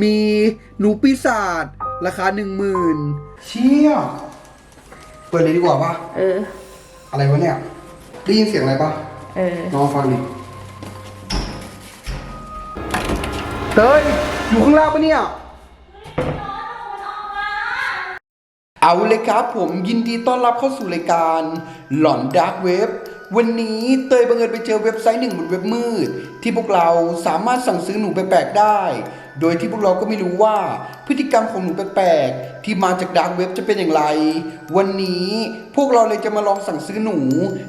มีหนูปีศาจราคาหนึ่งหมื่นเชี่ยเปิดเลยดีกว่าปะเออ อะไรวะเนี่ยได้ยินเสียงอะไรปะเออลองฟังดิเตยอยู่ข้างล่างปะเนี่ย เอาเลยครับผมยินดีต้อนรับเข้าสู่รายการหลอนดาร์กเว็บวันนี้เตยบังเอิญไปเจอเว็บไซต์หนึ่งบนเว็บมืด ที่พวกเราสามารถสั่งซื้อหนูแปลกๆได้ โดยที่พวกเราก็ไม่รู้ว่าพฤติกรรมของหนูแปลกๆ ที่มาจากดาร์กเว็บจะเป็นอย่างไร วันนี้พวกเราเลยจะมาลองสั่งซื้อหนู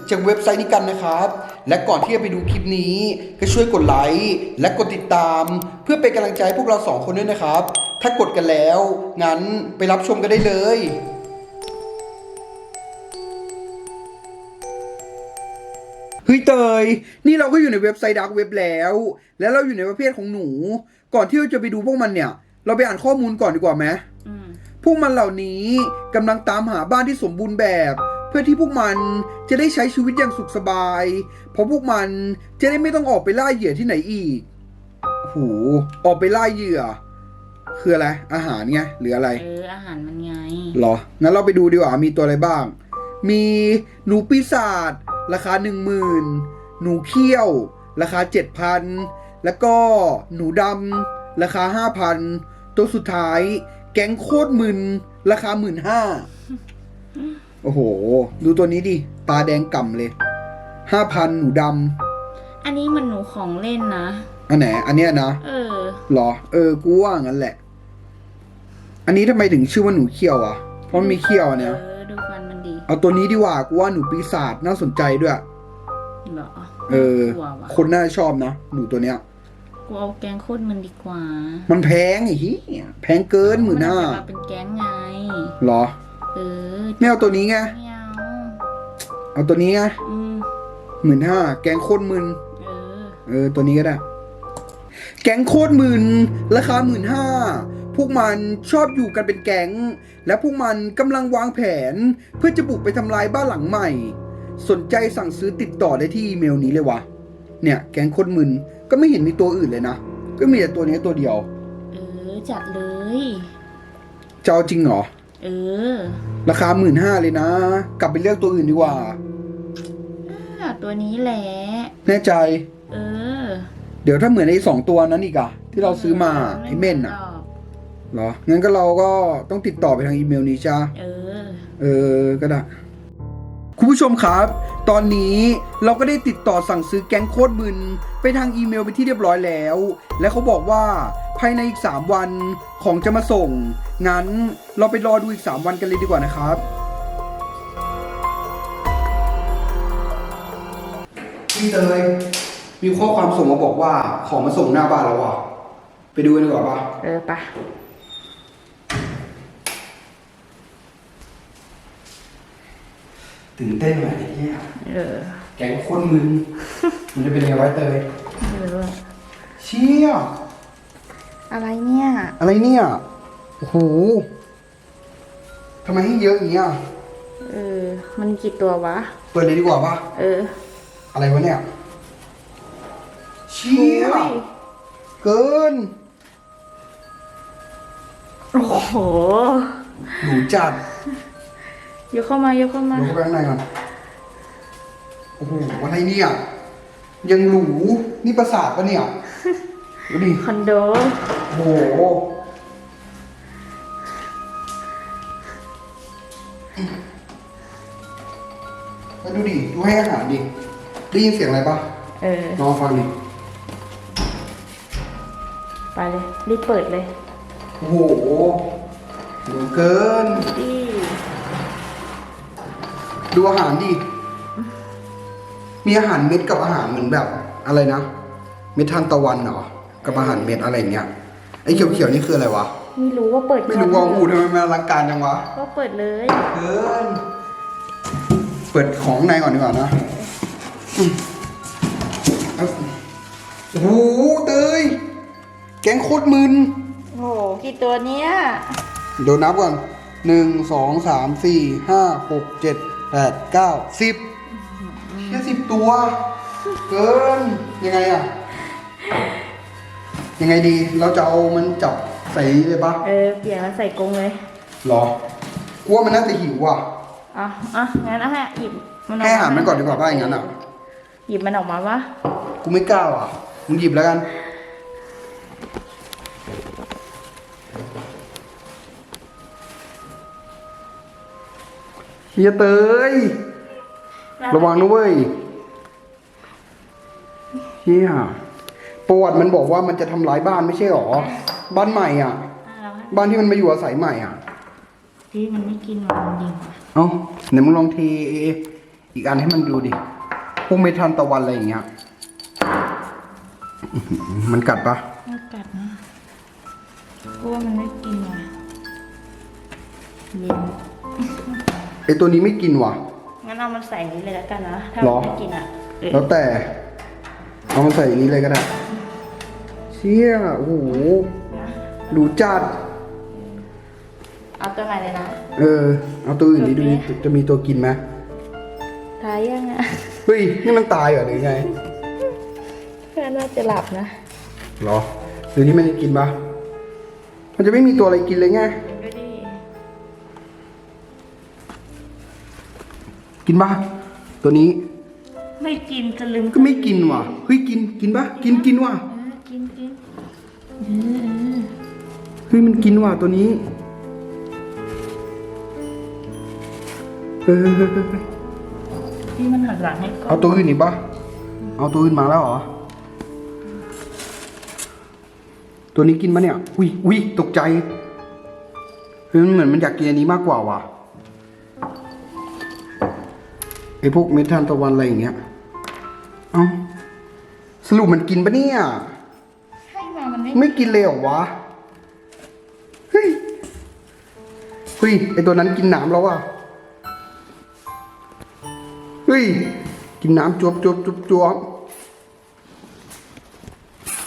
จากเว็บไซต์นี้กันนะครับ และก่อนที่จะไปดูคลิปนี้ ก็ช่วยกดไลค์และกดติดตาม เพื่อเป็นกำลังใจให้พวกเราสองคนด้วยนะครับ ถ้ากดกันแล้ว งั้นไปรับชมกันได้เลยเฮ้ยเตย นี่เราก็อยู่ในเว็บไซต์ดักเว็บแล้ว แล้วเราอยู่ในประเภทของหนู ก่อนที่เราจะไปดูพวกมันเนี่ย เราไปอ่านข้อมูลก่อนดีกว่าไหมอืมพวกมันเหล่านี้กำลังตามหาบ้านที่สมบูรณ์แบบ เพื่อที่พวกมันจะได้ใช้ชีวิตอย่างสุขสบาย เพราะพวกมันจะได้ไม่ต้องออกไปล่าเหยื่อที่ไหนอีกโอ้โหออกไปล่าเหยื่อ คืออะไร อาหารไงหรืออะไร เอออาหารมันไงเหรองั้นเราไปดูดีกว่ามีตัวอะไรบ้าง มีหนูปีศาจราคาหนึ่งหมื่นหนูเขี้ยว ราคาเจ็ดพัน แล้วก็หนูดำราคาห้าพันตัวสุดท้าย แก๊งโคตรมึน ราคาหมื่นห้าโอ้โห ดูตัวนี้ดิ ตาแดงก่ำเลยห้าพันหนูดอันนี้มันหนูของเล่นนะำอันไหน อันเนี้ยนะ เออเหรอ เออ กูว่างั้นแหละ อันนี้ทำไมถึงชื่อว่าหนูเขี้ยวอะ เพราะมันมีเขี้ยวเนี่ย เออ ดูฟันมันดี เอาตัวนี้ดีกว่า กูว่าหนูปีศาจน่าสนใจด้วย เหรอ เออกลัวว่ะคนน่าจะชอบนะ หนูตัวเนี้ย กูเอาแกงโคตรมันดีกว่า มันแพงไอ้เหี้ยแพงเกินหมื่นห้าจะมาเป็นแก๊งไง หรอ เออไม่เอาตัวนี้ไง ไม่เอาเอาตัวนี้ไงอืมหมื่นห้าแกงโคตรมึนเออ เออตัวนี้ก็ได้ แก๊งโคตรหมื่นราคาหมื่นห้าพวกมันชอบอยู่กันเป็นแก๊ง และพวกมันกำลังวางแผน เพื่อจะบุกไปทำลายบ้านหลังใหม่ สนใจสั่งซื้อติดต่อได้ที่อีเมลนี้เลยวะเนี่ย แก๊งโคตรหมื่น ก็ไม่เห็นมีตัวอื่นเลยนะ ก็มีแต่ตัวนี้ตัวเดียว เออ จัดเลย จะเอาจริงเหรอ เออ ราคาหมื่นห้าเลยนะ กลับไปเลือกตัวอื่นดีกว่า อะตัวนี้แหละ แน่ใจ เออเดี๋ยวถ้าเหมือนไอ้สองตัวนั้นอีกอะที่เราซื้อมาไอ้เม่นอะหรอกเหรอ งั้นก็เราก็ต้องติดต่อไปทางอีเมลนี้จ้าเออ เออ ก็ได้ คุณผู้ชมครับ ตอนนี้เราก็ได้ติดต่อสั่งซื้อแก๊งโคตรมึนไปทางอีเมลไปที่เรียบร้อยแล้ว และเขาบอกว่าภายในอีก 3 วันของจะมาส่ง งั้นเราไปรอดูอีก 3 วันกันเลยดีกว่านะครับ พี่เตยมีข้อความส่งมาบอกว่าของมาส่งหน้าบ้านแล้วว่ะ ไปดูกันดีกว่าปะ เออปะ ตื่นเต้นหน่อยเนี่ยเออแกงโคนมึนมันจะเป็นยังไงวะเตยไม่รู้อะเชี่ยอะไรเนี่ย อะไรเนี่ยโอ้โหทำไมให้เยอะอย่างเงี้ยเออ มันกี่ตัววะ เปิดเลยดีกว่าปะเอออะไรวะเนี่ยเชี่ยโอ้ยเกินโอ้โห หนูจัด ยกเข้ามายกเข้ามา ดูเข้าไปข้างในก่อนโอ้โหอะไรเนี่ย ยังหรู นี่ประสาทปะเนี่ย ดูดิ คอนโด โอ้โห แล้วดูดิ ดูให้อาหารดิ ได้ยินเสียงอะไรปะเออ ลองฟังดิ ไปเลย รีบเปิดเลย โอ้โหหรูเกินดิ ดูอาหารดิ มีอาหารเม็ดกับอาหารเหมือนแบบ อะไรนะ เม็ดทานตะวันเหรอ กับอาหารเม็ดอะไรอย่างเงี้ย ไอ้เขียวๆนี่คืออะไรวะ ไม่รู้ว่าเปิดไม่รู้ว่าอูทำไมมันอลังการจังวะ ก็เปิดเลยเกินเปิดของในก่อนดีกว่านะอืมเอาโอ้โหเตยแกงโคตรมึน โอ้โหกี่ตัวเนี้ย เดี๋ยวนับก่อนหนึ่งสองสามสี่ห้าหกเจ็ด แปดเก้าสิบแค่สิบตัว เกิน ยังไงอะยังไงดีเราจะเอามันจับใส่นี้เลยปะเออ เปลี่ยนมาใส่กรงเลยหรอกูว่ามันน่าจะหิวว่ะอะอะงั้นเอาให้หยิบมันออกให้อาหารมันก่อนดีกว่าป่ะอย่างนั้นอะ หยิบมันออกมาปะกูไม่กล้าว่ะมึงหยิบแล้วกัน เฮียเตย ระวังนะเว้ยเฮียประวัติมันบอกว่ามันจะทำร้ายบ้านไม่ใช่หรอ บ้านใหม่อะอะเราให้บ้านที่มันมาอยู่อาศัยใหม่อะที่มันไม่กินหรอกมันยิงเอ้าไหนมึงลองเทอีกอันให้มันดูดิพวกเมทันตะวันอะไรอย่างเงี้ยอื้อหือมันกัดปะไม่กัดนะกูว่ามันไม่กินว่ะเย็น ไอตัวนี้ไม่กินว่ะ งั้นเอามันใส่นี้เลยแล้วกันนะ ถ้าหรมัอ นไม่กินอะเออแล้วแต่ เอามันใส่อย่างนี้เลยก็ได้ เชี่ยโอ้โหดูจัด เอาตัวใหม่เลยนะเออ เอาตัวอื่นนี้ดูดิจะมีตัวกินไหมทายยังอะ เฮ้ย นี่มันตายเหรอหรือไงเพื่อนน่าจะหลับนะเหรอหรือนี่มันจะกินปะมันจะไม่มีตัวอะไรกินเลยไง กินปะตัวนี้ไม่กินจะลืมก็ไม่กินว่ะเฮ้ยกินกินปะกินกินว่ะเออกินกินเออเฮ้ยมันกินว่ะตัวนี้เออเออเออเออที่มันหันหลังให้ก่อเอานตัวอื่นอีกปะเอาตัวอื่นมาแล้วเหรอตัวนี้กินปะเนี่ยอุ้ยอุ้ยตกใจเฮ้ยมันเหมือนมันอยากกินอันนี้มากกว่าว่ะ ไอพวกเมทันตะวันอะไรอย่างเงี้ย เอ้าสรุปมันกินปะเนี่ย ให้มามันไม่ไม่กินเลยเหรอวะ เฮ้ย เฮ้ย ไอตัวนั้นกินน้ำแล้วอะ เฮ้ย กินน้ำจวบจวบจวบจวบ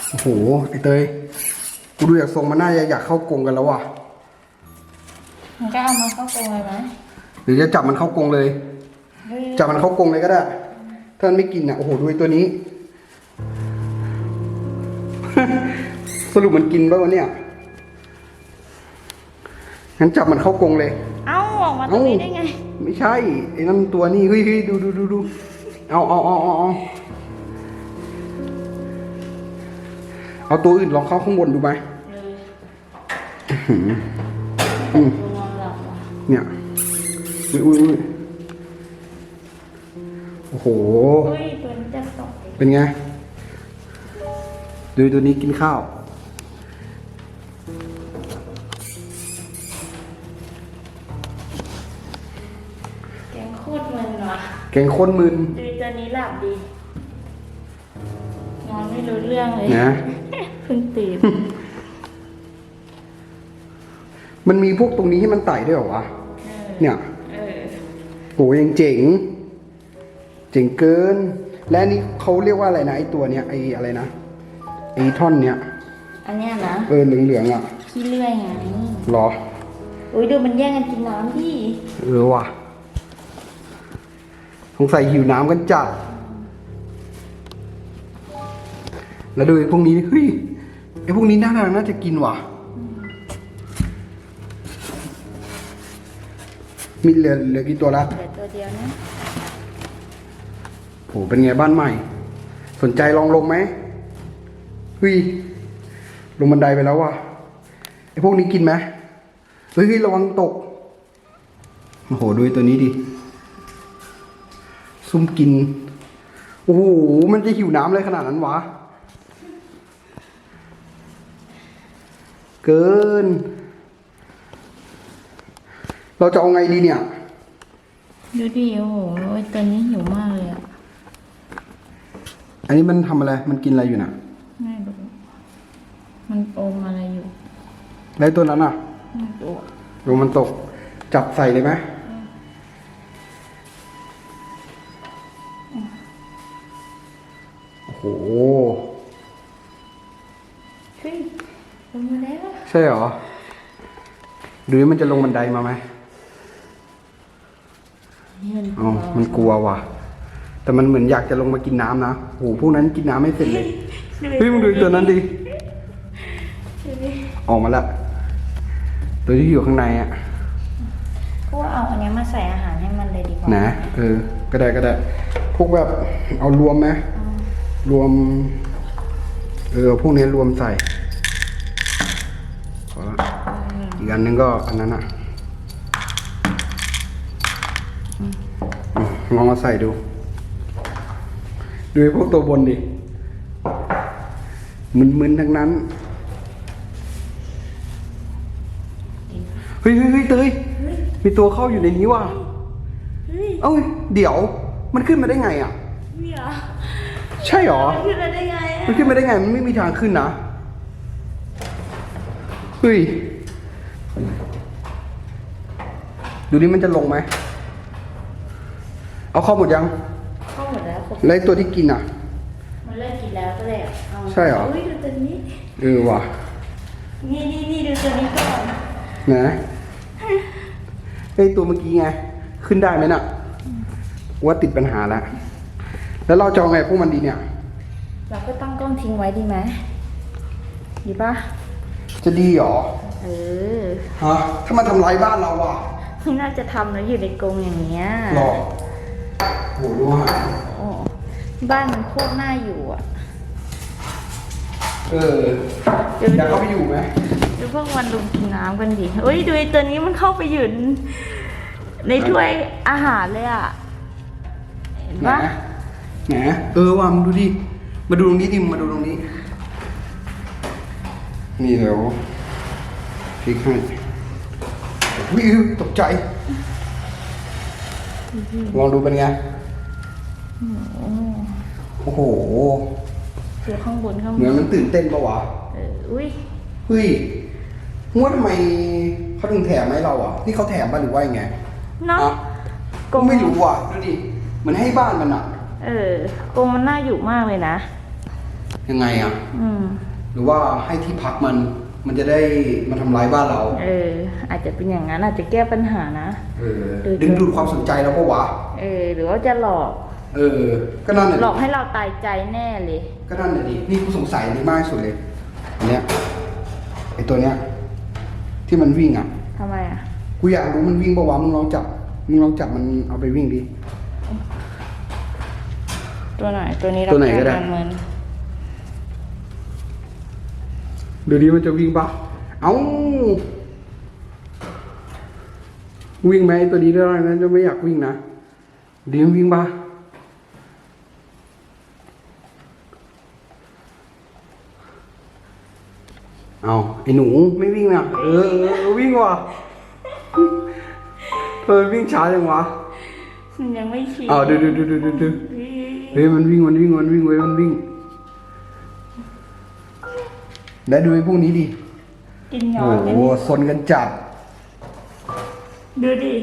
โอ้โห ไอเตย กูดูจากทรงมันน่าจะอยากเข้ากรงกันแล้วว่ะ มันก็เอามาเข้ากรงเลยไหมหรือจะจับมันเข้ากรงเลยเฮ้ย จับมันเข้ากรงเลยก็ได้ ถ้ามันไม่กินอะ โอ้โห ดูไอตัวนี้ สรุปมันกินป่ะวะเนี่ย งั้นจับมันเข้ากรงเลย เอ้าออกมาตรงนี้ได้ไง ไม่ใช่ ไอ้นั่นตัวนี้เฮ้ยเฮ้ยดูดูดูดูเอาเอาเอาเอาเอาเอาตัวอื่นลองเข้าข้างบนดูไหมเอออืมนอนหลับว่ะเนี่ยอุ้ยอุ้ย อุ้ยโอ้โห เฮ้ยตัวนี้จะตกเป็นไง ดูตัวนี้กินข้าว แกงโคตรมันว่ะแกงข้นมึนดูตัวนี้หลับดีนอนไม่รู้เรื่องเลยนะ เพิ่งตื่นมันมีพวกตรงนี้ให้มันไต่ด้วยเหรอวะเออเนี่ย เออ โหยังเจ๋งเจ๋งเกิน และอันนี้เขาเรียกว่าอะไรนะไอตัวเนี้ยไออะไรนะไอท่อนเนี้ยอันเนี้ยนะเออเหลืองๆอะขี้เลื่อยไงหรอ อุ้ยดูมันแย่งกันกินน้ำดิเออว่ะสงสัยหิวน้ำกันจัด แล้วดูไอ้พวกนี้เฮ้ยไอ้พวกนี้น่าน่าจะกินว่ะ มีเหลือเหลือกี่ตัวละ เหลือตัวเดียวนะโหเป็นไงบ้านใหม่ สนใจลองลงไหมเฮ้ยลงบันไดไปแล้วว่ะไอ้พวกนี้กินไหมเฮ้ยระวังตกโอ้โหดูตัวนี้ดิซุ่มกิน โอ้โห มันจะหิวน้ำเลยขนาดนั้นวะ เกิน เราจะเอาไงดีเนี่ย ดูดิโอ้โหไอตัวนี้หิวมากเลย อะอันนี้มันทำอะไร มันกินอะไรอยู่น่ะ ไม่รู้มันอมอะไรอยู่แล้วไอ้ตัวนั้นอะไม่รู้ดูมันตก จับใส่เลยไหมโอ้โห เฮ้ยลงมาแล้วใช่เหรอ หรือมันจะลงบันไดมาไหมนี่มันอ๋อ มันกลัวว่ะ แต่มันเหมือนอยากจะลงมากินน้ำนะโอ้โหพวกนั้นกินน้ำไม่เสร็จเลยเฮ้ยมึงดูไอ้ตัวนั้นดิดูดิออกมาแล้วตัวที่อยู่ข้างในอะก็ว่าเอาอันเนี้ยมาใส่อาหารให้มันเลยดีกว่านะเออ ก็ได้ก็ได้ พวกแบบเอารวมไหมอืมรวม เออพวกนี้รวมใส่พอละอีกอันนึงก็อันนั้นอะอืมลองมาใส่ดู ดูไอ้พวกตัวบนดิมึนๆทั้งนั้นเฮ้ยเฮ้ยเฮ้ยเตยมีตัวเข้าอยู่ในนี้ว่ะเฮ้ยเอ้ยเดี๋ยว มันขึ้นมาได้ไงอะมีเหรอใช่หรอ มันขึ้นมาได้ไงอะมันขึ้นมาได้ไง มันไม่มีทางขึ้นนะ เฮ้ย ดูนี่มันจะลงไหม เอาเข้าหมดยัง เข้าหมดแล้วครบแล้วไอ้ตัวที่กินอะ มันเลิกกินแล้วก็เลยเอาใช่เหรออุ้ยดูตัวนี้ เออว่ะนี่นี่นี่ดูตัวนี้ก่อนนะไอ้ตัวเมื่อกี้ไง ขึ้นได้ไหมน่ะ ว่าติดปัญหาแล้ว แล้วเราจะเอาไงพวกมันดีเนี่ย เราก็ตั้งกล้องทิ้งไว้ดีไหมดีปะจะดีเหรอ เออฮะ ถ้ามันทำร้ายบ้านเราอะไม่น่าจะทำแล้วอยู่ในกรงอย่างเงี้ย หรอโหรู้หาโอ้ บ้านมันโคตรน่าอยู่อะ เอออยากเข้าไปอยู่ไหมดูพวกมันลุมกินน้ำกันดิเอ้ยดูไอ้ตัวนี้มันเข้าไปอยู่ในถ้วยอาหารเลยอะ เห็นไหนปะไหนเออว่ะมึงดูดิ มาดูตรงนี้ดิมาดูตรงนี้ นี่เดี๋ยวพลิกให้วิวตกใจ ลองดูเป็นไง โอ้ โหดูข้างบนข้างเหบมือนนมันตื่นเต้นปะวะเอออุ้ยเฮ้ยงว่าทำไมเขาถึงแถมให้เราอะ นี่เขาแถมป่ะหรือว่ายังไงเนาะอะกรงไม่รู้อะดูดิเหมือนให้บ้านมันอะ เออกรงมันน่าอยู่มากเลยนะ ยังไงอะ อืม หรือว่าให้ที่พักมัน มันจะได้มาทำร้ายบ้านเรา เออ อาจจะเป็นอย่างนั้นอาจจะแก้ปัญหานะ เออหรือดึงดูดความสนใจเราปะวะ เออ หรือว่าจะหลอก เออ ก็นั่นแหละหลอกให้เราตายใจแน่เลย ก็นั่นแหละดินี่กูสงสัยอันนี้มากที่สุดเลยอันเนี้ยไอตัวเนี้ย ที่มันวิ่งอะทำไมอะ กูอยากรู้มันวิ่งปะวะมึงลองจับมึงลองจับมันเอาไปวิ่งดิ ตัวไหน ตัวนี้ตัวไหนก็ได้รับประนมันเดี๋ยวนี้มันจะวิ่งปะเอ้าวิ่งไหมไอ้ตัวนี้ได้นะจะไม่อยากวิ่งนะเดี๋ยวมันวิ่งปะ เอาไอ้หนูไม่วิ่งนะเออเออเออวิ่งว่ะเออวิ่งช้าจังวะมันยังไม่ชินเอาดูดูดูดูดูดูเฮ้ยเฮ้ยมันวิ่งมันวิ่งมันวิ่งเว้ยมันวิ่งแล้วดูไอ้พวกนี้ดิกินยอโอ้นกันโหซนกันจัดดูดิ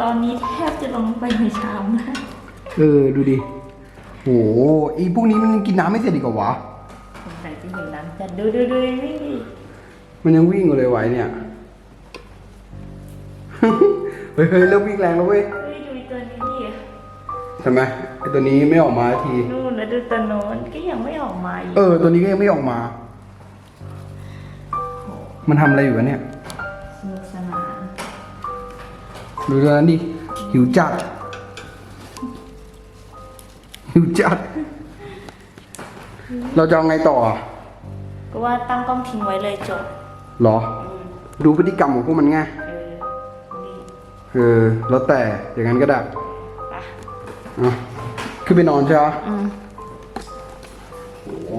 ตอนนี้แทบจะลงไปในชามนะเออดูดิโอ้โหไอ้พวกนี้มันยังกินน้ำไม่เสร็จดีกว่าวะสงสัยจะ เห็นน้ำจัดดูดูดูวิ่งดิมันยังวิ่งอยู่เลยไว้เนี่ย เฮ้ยเฮ้ยเริ่มวิ่งแรงแล้วเว้ยเฮ้ยดูตัวนี้ดิทำไมไอ้ตัวนี้ไม่ออกมาที นู่นแล้วดูตัวโน้นก็ยังไม่ออกมาอีกเออ ตัวนี้ก็ยังไม่ออกมา มันทำอะไรอยู่วะเนี่ย สนุกสนานดูตัวนั้นดิ หิวจัด หิวจัด เราจะเอาไงต่ออะ ก็ว่าตั้งกล้องทิ้งไว้เลยจบเหรอ อืมดูพฤติกรรมของพวกมันไงเออนี่เออแล้วแต่อย่างนั้นก็ได้ไปอะขึ้นไปนอนใช่ไหมอืมโอ้โห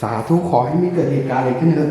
สาธุขอให้ไม่เกิดเหตุการณ์อะไรขึ้นเถอ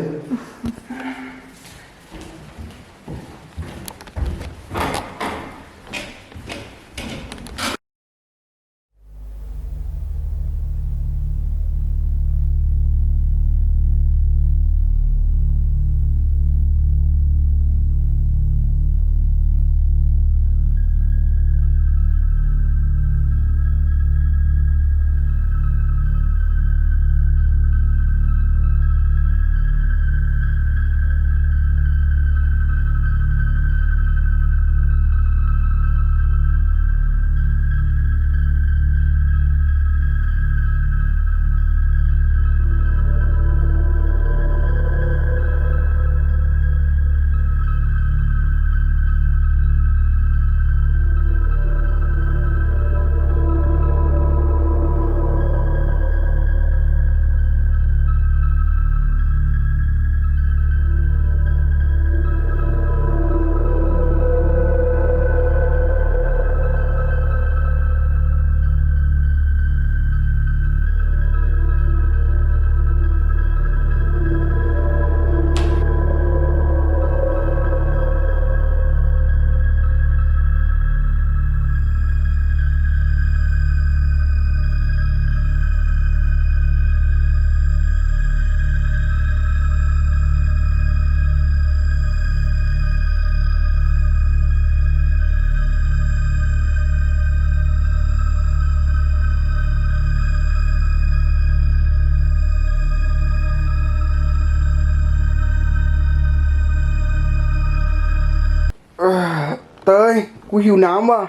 หิวน้ำว่ะ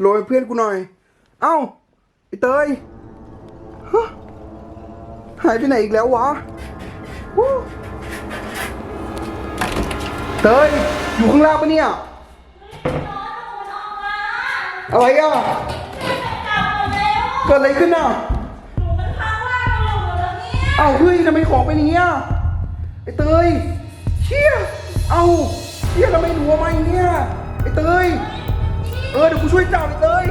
โรยเพื่อนกูหน่อย เอ้าไอเตยฮะหายไปไหนอีกแล้ววะฮู้เตยอยู่ข้างล่างปะเนี่ยอะไรอะเกิดอะไรขึ้นอะเอ้าเฮ้ยทำไมของเป็นอย่างเงี้ยไอเตยเชี่ยเอ้าเชี่ยทำไมหนูเอามาอย่างเงี้ยไอเตย เออเดี๋ยวกูช่วยจับเลย